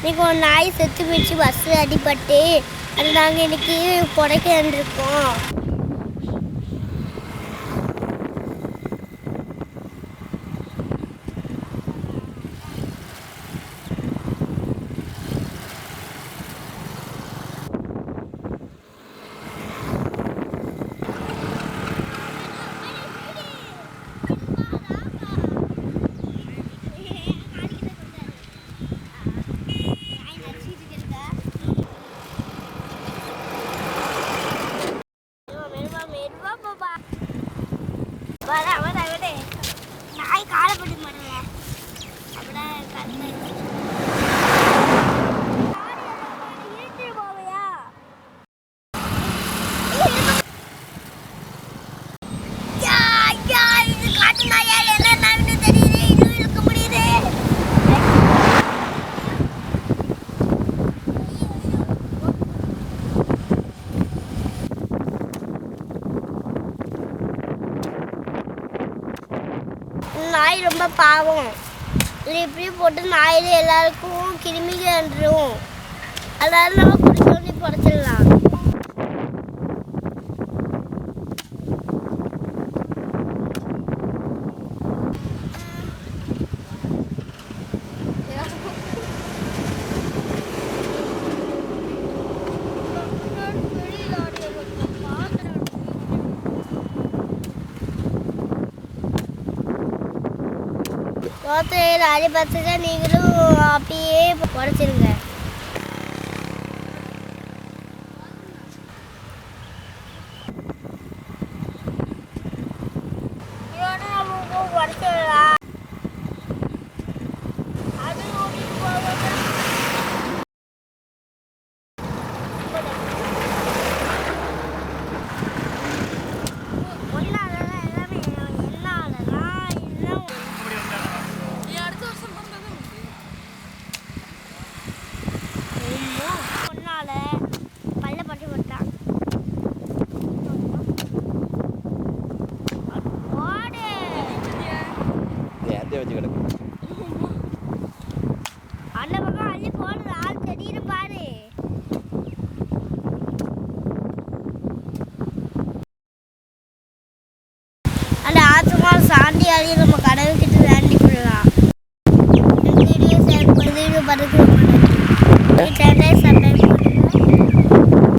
இன்னைக்கு ஒரு நாய் செத்து போயிடுச்சு பஸ்ஸு அடிபட்டு. அது நாங்கள் இன்னைக்கு புடைக்க இருக்கோம் நாய் காலப்பட்டு மாட்டேங்க அப்படியே கத்து போவையா நாய் ரொம்ப பாவம். இது இப்படி போட்டு நாயில் எல்லாருக்கும் கிருமிகள் வந்துடும் அதனால நம்ம பிடிச்ச புடச்சிடலாம். தோத்து ராஜி நீங்களும் அப்படியே உடச்சிருங்க ஏந்தே கிடக்கு அந்த பக்கம் அள்ளி போடுது ஆள் திடீர்னு பாரு. அந்த ஆத்துமா சாந்தி அள்ளி நம்ம கடவுளுக்கு